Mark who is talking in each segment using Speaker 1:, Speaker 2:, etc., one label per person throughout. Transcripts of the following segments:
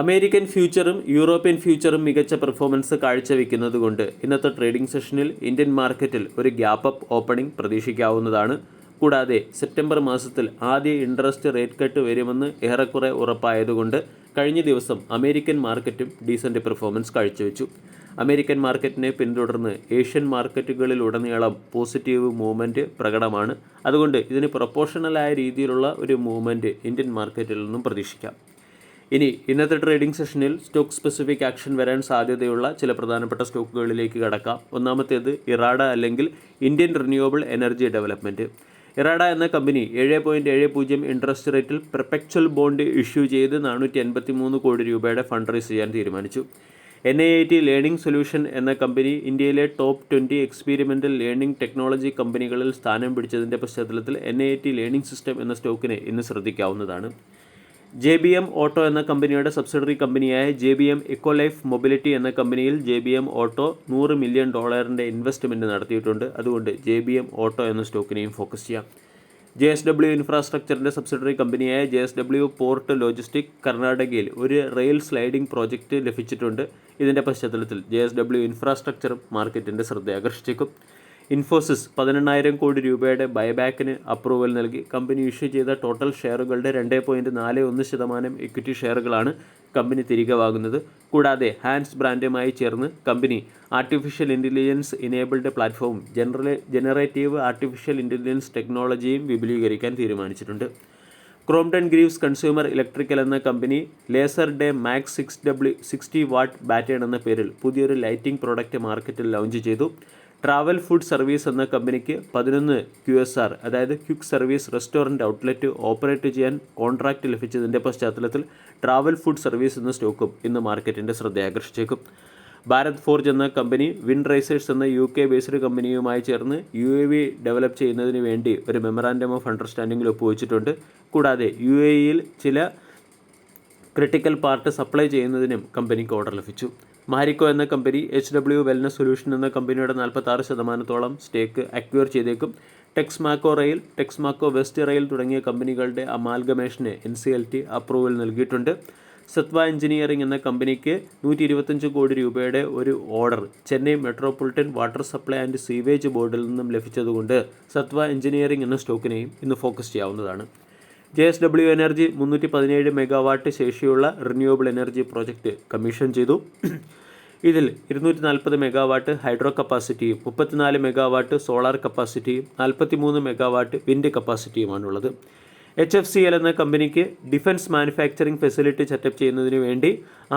Speaker 1: American ഫ്യൂച്ചറും European ഫ്യൂച്ചറും മികച്ച performance കാഴ്ചവെക്കുന്നതുകൊണ്ട് ഇന്നത്തെ trading സെഷനിൽ ഇന്ത്യൻ മാർക്കറ്റിൽ ഒരു ഗ്യാപ്പ് അപ്പ് ഓപ്പണിംഗ് പ്രതീക്ഷിക്കാവുന്നതാണ്. കൂടാതെ സെപ്റ്റംബർ മാസത്തിൽ ആദ്യ ഇൻട്രസ്റ്റ് റേറ്റ് കട്ട് വരുമെന്ന് ഏറെക്കുറെ ഉറപ്പായതുകൊണ്ട് കഴിഞ്ഞ ദിവസം അമേരിക്കൻ മാർക്കറ്റും ഡീസന്റ് പെർഫോമൻസ് കാഴ്ചവെച്ചു. അമേരിക്കൻ മാർക്കറ്റിനെ പിന്തുടർന്ന് ഏഷ്യൻ മാർക്കറ്റുകളിൽ മാർക്കറ്റുകളിലുടനീളം പോസിറ്റീവ് മൂവ്മെന്റ് പ്രകടമാണ്. അതുകൊണ്ട് ഇതിന് പ്രൊപ്പോഷണലായ രീതിയിലുള്ള ഒരു മൂവ്മെന്റ് ഇന്ത്യൻ മാർക്കറ്റിൽ നിന്നും പ്രതീക്ഷിക്കാം. ഇനി ഇന്നത്തെ ട്രേഡിംഗ് സെഷനിൽ സ്റ്റോക്ക് സ്പെസിഫിക് ആക്ഷൻ വരാൻ സാധ്യതയുള്ള ചില പ്രധാനപ്പെട്ട സ്റ്റോക്കുകളിലേക്ക് കടക്കാം. ഒന്നാമത്തേത് ഇറാഡ അല്ലെങ്കിൽ Indian renewable energy development IREDA എന്ന കമ്പനി ഏഴ് പോയിന്റ് ഏഴ് പൂജ്യം ഇൻട്രസ്റ്റ് റേറ്റിൽ പെർപെക്ച്വൽ ബോണ്ട് ഇഷ്യൂ ചെയ്ത് നാനൂറ്റി എൺപത്തി മൂന്ന് കോടി രൂപയുടെ ഫണ്ട് റൈസ് ചെയ്യാൻ തീരുമാനിച്ചു. N I I T learning solution എന്ന കമ്പനി ഇന്ത്യയിലെ top twenty experimental learning technology കമ്പനികളിൽ സ്ഥാനം പിടിച്ചതിന്റെ പശ്ചാത്തലത്തിൽ N I I T learning system എന്ന സ്റ്റോക്കിനെ ഇന്ന് ശ്രദ്ധിക്കാവുന്നതാണ്. ജെ ബി എം ഓട്ടോ എന്ന കമ്പനിയുടെ സബ്സിഡറി കമ്പനിയായ J B M Ecolife mobility എന്ന കമ്പനിയിൽ ജെ ബി എം ഓട്ടോ നൂറ് മില്യൺ ഡോളറിന്റെ ഇൻവെസ്റ്റ്മെന്റ് നടത്തിയിട്ടുണ്ട്. അതുകൊണ്ട് ജെ ബി എം ഓട്ടോ എന്ന സ്റ്റോക്കിനെയും ഫോക്കസ് ചെയ്യാം. ജെ എസ് ഡബ്ല്യു ഇൻഫ്രാസ്ട്രക്ചറിന്റെ സബ്സിഡറി കമ്പനിയായ J S W port logistic കർണാടകയിൽ ഒരു റെയിൽ സ്ലൈഡിംഗ് പ്രോജക്റ്റ് ലഭിച്ചിട്ടുണ്ട്. ഇതിന്റെ പശ്ചാത്തലത്തിൽ ജെ എസ് ഡബ്ല്യു ഇൻഫ്രാസ്ട്രക്ചറും മാർക്കറ്റിന്റെ ശ്രദ്ധ ആകർഷിച്ചേക്കും ഇൻഫോസിസ് പതിനെണ്ണായിരം കോടി രൂപയുടെ ബൈബാക്കിന് അപ്രൂവൽ നൽകി. കമ്പനി ഇഷ്യൂ ചെയ്ത ടോട്ടൽ ഷെയറുകളുടെ രണ്ട് പോയിന്റ് നാല് ഒന്ന് ശതമാനം ഇക്വിറ്റി ഷെയറുകളാണ് കമ്പനി തിരികെ വാങ്ങുന്നത്. കൂടാതെ ഹാൻഡ്സ് ബ്രാൻഡുമായി ചേർന്ന് company artificial intelligence enabled platform general generative artificial intelligence ടെക്നോളജിയും വിപുലീകരിക്കാൻ തീരുമാനിച്ചിട്ടുണ്ട്. ക്രോംടൺ ഗ്രീവ്സ് കൺസ്യൂമർ ഇലക്ട്രിക്കൽ എന്ന company laser day max six W sixty watt batten എന്ന പേരിൽ പുതിയൊരു ലൈറ്റിംഗ് പ്രോഡക്റ്റ് മാർക്കറ്റിൽ ലോഞ്ച് ചെയ്തു. ട്രാവൽ ഫുഡ് സർവീസ് എന്ന കമ്പനിക്ക് പതിനൊന്ന് ക്യു എസ് ആർ അതായത് quick service restaurant outlet operate ചെയ്യാൻ കോൺട്രാക്റ്റ് ലഭിച്ചതിന്റെ പശ്ചാത്തലത്തിൽ ട്രാവൽ ഫുഡ് സർവീസ് എന്ന സ്റ്റോക്കും ഇന്ന് മാർക്കറ്റിന്റെ ശ്രദ്ധ ആകർഷിച്ചേക്കും ഭാരത് ഫോർജ് എന്ന കമ്പനി വിൻ റൈസേഴ്സ് എന്ന യു കെ ബേസ്ഡ് കമ്പനിയുമായി ചേർന്ന് യു എ വി ഡെവലപ്പ് ചെയ്യുന്നതിന് വേണ്ടി ഒരു മെമ്മറാൻഡം ഓഫ് അണ്ടർസ്റ്റാൻഡിംഗിൽ ഒപ്പുവെച്ചിട്ടുണ്ട്. കൂടാതെ യു എ ഇയിൽ ചില ക്രിട്ടിക്കൽ പാർട്ട് സപ്ലൈ ചെയ്യുന്നതിനും കമ്പനിക്ക് ഓർഡർ ലഭിച്ചു. മാരിക്കോ എന്ന company H W wellness solution എന്ന കമ്പനിയുടെ നാൽപ്പത്താറ് ശതമാനത്തോളം സ്റ്റേക്ക് അക്വയർ ചെയ്തേക്കും. Texmaco rail Texmaco west rail തുടങ്ങിയ കമ്പനികളുടെ അമാൽഗമേഷന് N C L T approval നൽകിയിട്ടുണ്ട്. സത്വ എഞ്ചിനീയറിംഗ് എന്ന കമ്പനിക്ക് നൂറ്റി ഇരുപത്തഞ്ച് കോടി രൂപയുടെ ഒരു order Chennai metropolitan water supply and sewage ബോർഡിൽ നിന്നും ലഭിച്ചതുകൊണ്ട് സത്വ എഞ്ചിനീയറിംഗ് എന്ന സ്റ്റോക്കിനെയും ഇന്ന് ഫോക്കസ് ചെയ്യാവുന്നതാണ്. ജെ എസ് ഡബ്ല്യു എനർജി മുന്നൂറ്റി പതിനേഴ് മെഗാവാട്ട് ശേഷിയുള്ള റിന്യൂവബിൾ എനർജി പ്രോജക്റ്റ് കമ്മീഷൻ ചെയ്തു. ഇതിൽ ഇരുന്നൂറ്റി നാൽപ്പത് മെഗാവാട്ട് ഹൈഡ്രോ കപ്പാസിറ്റിയും മുപ്പത്തിനാല് മെഗാവാട്ട് സോളാർ കപ്പാസിറ്റിയും നാൽപ്പത്തി മൂന്ന് മെഗാവാട്ട് വിൻഡ് കപ്പാസിറ്റിയുമാണുള്ളത്. എച്ച് എഫ് സി എൽ എന്ന കമ്പനിക്ക് ഡിഫൻസ് മാനുഫാക്ചറിംഗ് ഫെസിലിറ്റി സെറ്റപ്പ് ചെയ്യുന്നതിന് വേണ്ടി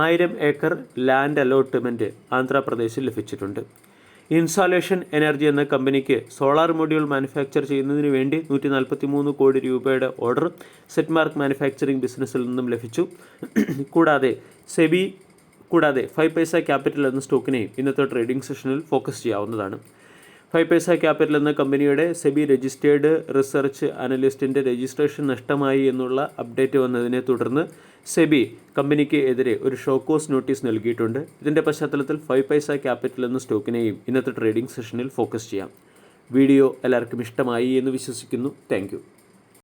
Speaker 1: ആയിരം ഏക്കർ ലാൻഡ് അലോട്ട്മെന്റ് ആന്ധ്രാപ്രദേശിൽ ലഭിച്ചിട്ടുണ്ട്. ഇൻസാലേഷൻ എനർജി എന്ന കമ്പനിക്ക് സോളാർ മൊഡ്യൂൾ മാനുഫാക്ചർ ചെയ്യുന്നതിന് വേണ്ടി നൂറ്റി നാൽപ്പത്തി മൂന്ന് കോടി രൂപയുടെ ഓർഡർ സെറ്റ്മാർക്ക് മാനുഫാക്ചറിംഗ് ബിസിനസ്സിൽ നിന്നും ലഭിച്ചു. കൂടാതെ സെബി കൂടാതെ ഫൈവ് പൈസ ക്യാപിറ്റൽ എന്ന സ്റ്റോക്കിനെയും ഇന്നത്തെ ട്രേഡിംഗ് സെഷനിൽ ഫോക്കസ് ചെയ്യാവുന്നതാണ്. ഫൈവ് പൈസ ക്യാപിറ്റൽ എന്ന കമ്പനിയുടെ സെബി രജിസ്റ്റേർഡ് റിസർച്ച് അനലിസ്റ്റിന്റെ രജിസ്ട്രേഷൻ നഷ്ടമായി എന്നുള്ള അപ്ഡേറ്റ് വന്നതിനെ തുടർന്ന് സെബി കമ്പനിക്ക് എതിരെ ഒരു ഷോക്കോസ് നോട്ടീസ് നൽകിയിട്ടുണ്ട്. ഇതിന്റെ പശ്ചാത്തലത്തിൽ ഫൈവ് പൈസ ക്യാപിറ്റൽ എന്ന സ്റ്റോക്കിനെയും ഇന്നത്തെ ട്രേഡിംഗ് സെഷനിൽ ഫോക്കസ് ചെയ്യാം. വീഡിയോ എല്ലാവർക്കും ഇഷ്ടമായി എന്ന് വിശ്വസിക്കുന്നു. താങ്ക്